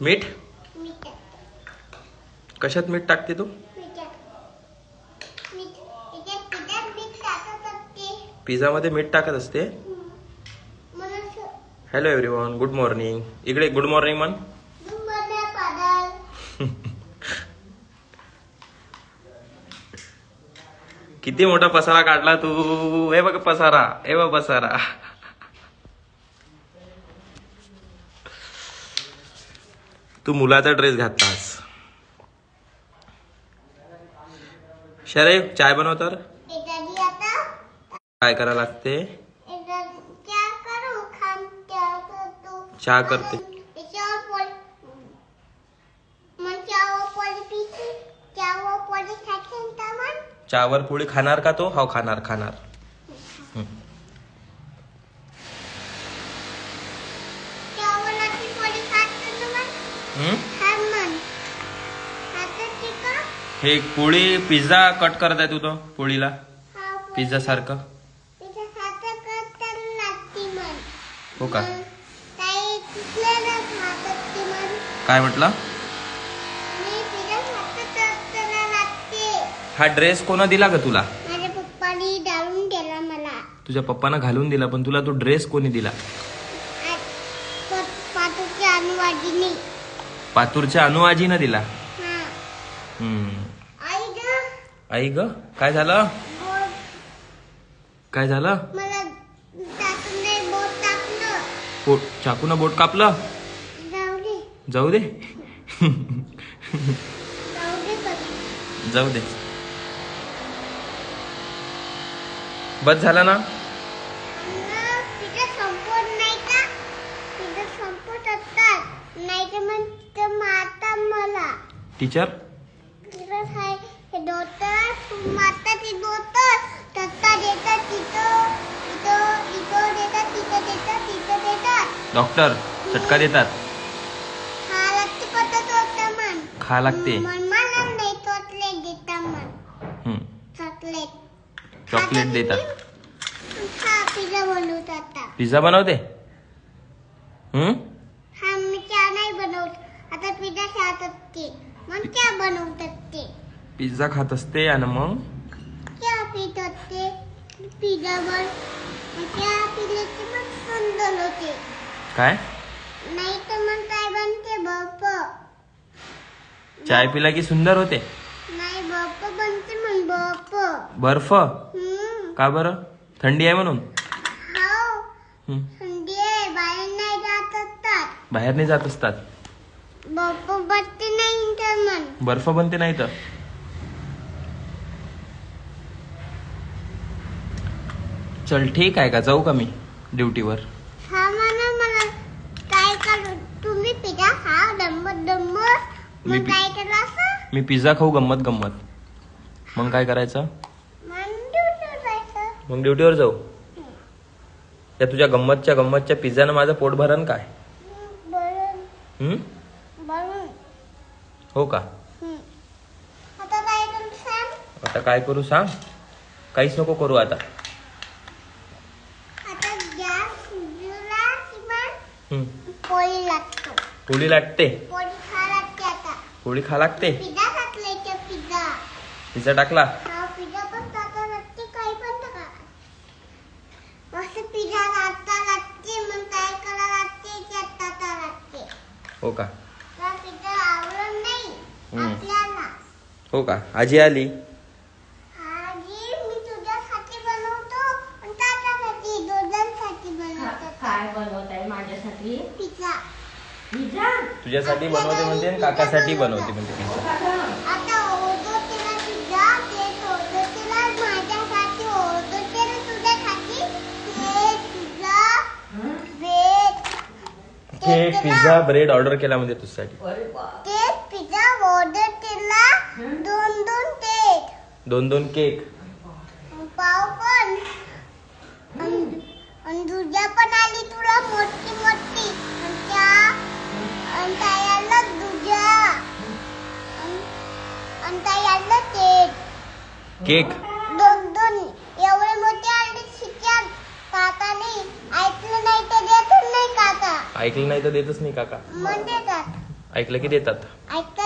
मीठ? कशात मीठ टाकते तू? याच्यात पिठात मीठ टाकत असते. पिझ्झामध्ये मीठ टाकत असते? म्हणून हॅलो एव्हरीवन गुड मॉर्निंग इकडे गुड मॉर्निंग मन किती मोठा पसारा काढला तू. हे बघ पसारा हे बघ पसारा. तू मुलाचा ड्रेस घातलास. शरे चाय बनव तर. काय लागते? करू? करतो चहा करते. चहावर पोळी खाणार का तो? हो खाणार खाणार चहावर ती पोळी खाते ना मग हम्म? खा मग खाते का हे? पोळी पिझ्झा कट करत आहे तू तो पोळीला. पोळी. पिझ्झा सारखं. हो का? काय म्हटलं? हा ड्रेस कोणा दिला का तुला? तुझ्या पप्पानं घालून दिला पण तुला तो ड्रेस कोणी दिला? पातूरच्या अनुआजीनं दिला. हा हम्म. आई ग. काय झालं? काय झालं? बोट चाकूनं बोट कापलं? जाऊ दे. जाऊ दे. जाऊ दे बघ जाऊ दे. बस झाला ना? नाही टीचर डॉक्टर चटका देतात. खा लागते चॉकलेट देतात मन. हम्म. चॉकलेट चॉकलेट देतात. पिझ्झा बनवत? हम्म? हा नाही बनवत. आता पिझ्झा मग क्या पिझ्झा खात असते आणि मग? क्या मग मग सुंदर होते. काय? नाही तर मग काय बनते चाय पिला की सुंदर होते? नाही बर्फ बनते मग बर्फ बर्फ? हम्म. का बरं? थंडी आहे म्हणून? हम्म. थंडी आहे बाहेर नाही जात असतात. बाहेर नाही जात असतात. बर्फ बसते नाही तर बर्फ बनते नाही तर चल ठीक आहे का? जाऊ का मी ड्युटीवर? हा म्हणा मला काय करू? तुम्ही पिझ्झा खा मी मग पि- काय केलं असं? मी पिझ्झा खाऊ गंमत गंमत. मग काय करायचं? मग ड्युटीवर जायचं. मग ड्युटीवर जाऊ? या तुझ्या गंमतच्या गंमतच्या पिझ्झानं माझं पोट भरण काय? बरं हम्म? हो का? हं. आता काय करू सांग? आता काय करू सांग? काहीच नको करू आता. आता गॅस शिजला किंवा हम्म. पोळी लागतो. पोळी लागते. पोळी खा लागते आता. पोळी खा लागते. Pizza pizza? पिझ्झा टाकला. हा पिझ्झा पण टाका लागते काही पण टाका मस्त पिझ्झा लागते मग काय करा लागते त्यात टाका लागते. हो का हा पिझ्झा आवडत नाही हम्म. आपल्याला. हो का? आजी आली? आजी मी तुझ्यासाठी बनवतो आणि ताटासाठी दोघांसाठी बनवतो. काय बनवत आहे माझ्यासाठी? पिझ्झा. पिझ्झा? तुझ्यासाठी बनवते म्हणते आणि काकासाठी बनवते. म्हणते पिझ्झा. आता तिला पिझ्झा माझ्यासाठी तुझ्यासाठी cake bread cake pizza bread order केला म्हणजे तुझ्यासाठी. अरे वा. केक ऑर्डर केला. दोन दोन केक दोन दोन केक पाव पण अन- अन दुजा पण आली तुला मोठी मोठी अन त्या अन त्याला दुजा अन- अन त्याला केक केक दोन दोन एवढे मोठे आले शिक्यात काकाने ऐकलं नाही तर देतच नाही काका. ऐकलं नाही तर देतच नाही काका. म्हणजे का ऐकलं की देतात. ऐकलं की देतात. हो.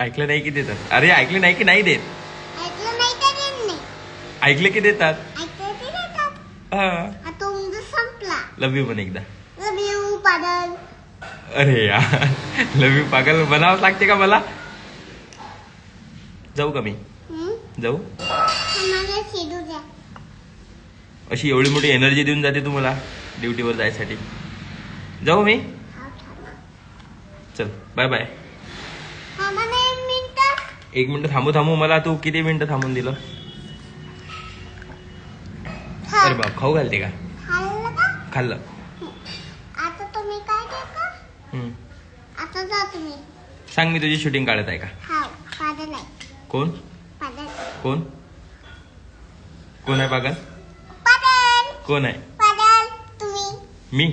ऐकलं नाही की देतात? अरे ऐकलं नाही की नाही देत? ऐकलं नाही तर देत नाही. ऐकलं की देतात? ऐकलं की देतात. हा. आता उमजू संपला. लव यू पण एकदा. लव यू अरे यार लव यू पागल. बनावंच लागते का मला? जाऊ का मी? जाऊ. आम्हाला शिडू द्या. अशी एवढी मोठी एनर्जी देऊन जाते तुम्हाला ड्युटीवर जायसाठी. जाऊ मी? हा, थांबा. चल बाय बाय एक मिनिट थांबू थांबू. मला तू किती मिनिटं थांबून दिलं? अरे बाप खाऊ घालते का? खाल्लं का? खाल्लं. आता तुम्ही काय देता? हम्म. आता जा तुम्ही. सांग मी तुझी शूटिंग काढत आहे का? हा आहे. कोण? कोण? कोण आहे पागल? कोण आहे? तुम्ही. मी?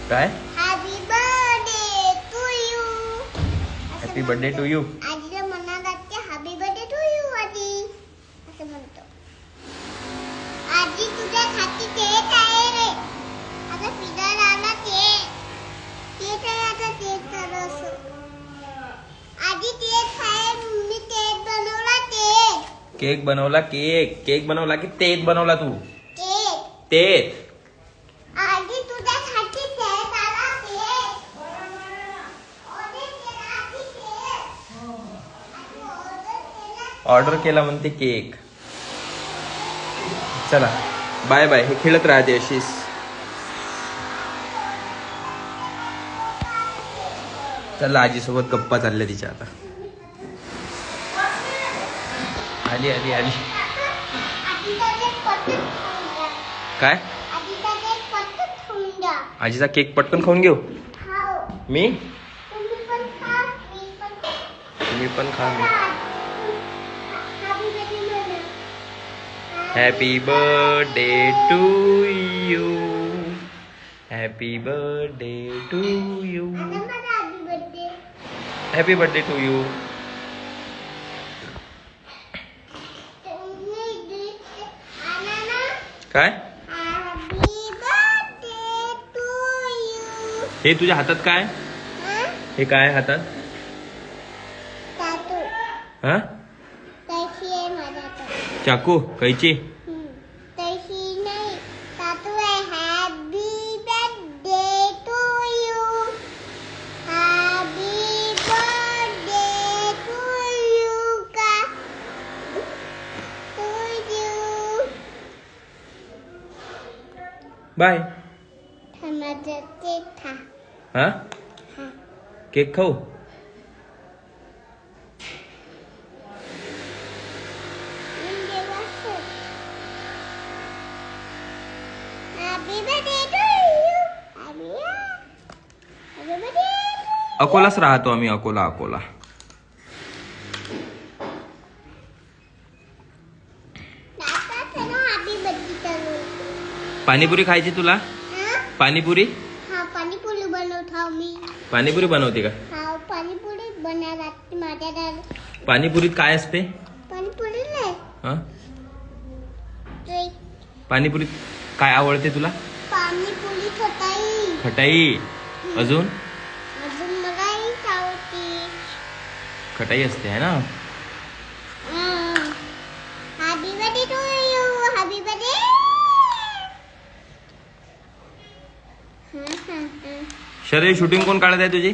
आहे मी तेच बनवला ते केक बनवला केक. केक बनवला की तेच बनवला तू? केक. तेच आजी तुझ्या हाती तेच आला तेच ऑर्डर केला आजी तेच आजी ऑर्डर केला ऑर्डर केला म्हणते केक. चला. Bye bye. हे खेळत राहते अशीच. चला आजीसोबत गप्पा चालल्या तिच्या आता. आली आली आली. काय? आजीचा केक पटकन खाऊन घेऊ? खाओ मी? तुम्ही पण खा मी पण खा. तुम्ही पण खा मी Happy birthday, happy birthday. To you happy birthday to you. Happy birthday to you. काय Happy birthday to you. हे तुझ्या हातात काय हं? काय हातात तातू. हा हातात. चाकू कैची हं. तशी नाही. तातू आहे. Happy अकोलाच राहतो आम्ही अकोला अकोला. पाणीपुरी खायची तुला? हा? पाणीपुरी? हा पाणीपुरी बनवत मी पाणीपुरी बनवते का? हा पाणीपुरी माझ्या दादा पाणीपुरीत काय असते? पाणीपुरी नाही हा? पाणीपुरीत काय आवडते तुला? पाणीपुरी खटाई. खटाई. अजून? कटाई असते है ना? शरीर शूटिंग कोण काढत आहे तुझी?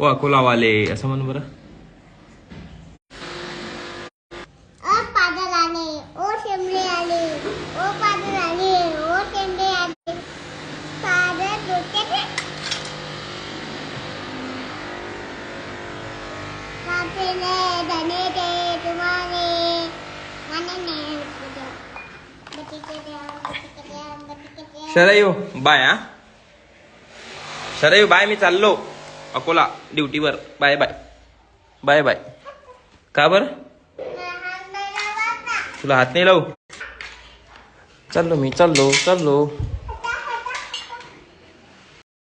ओ कोलावाले. असं म्हण बरं. शरयू बाय हा. शरयू बाय मी चाललो. Akola ड्युटीवर. Bye bye. Bye bye. का बरं? तुला हात नाही लावू? चाललो मी चाललो चाललो.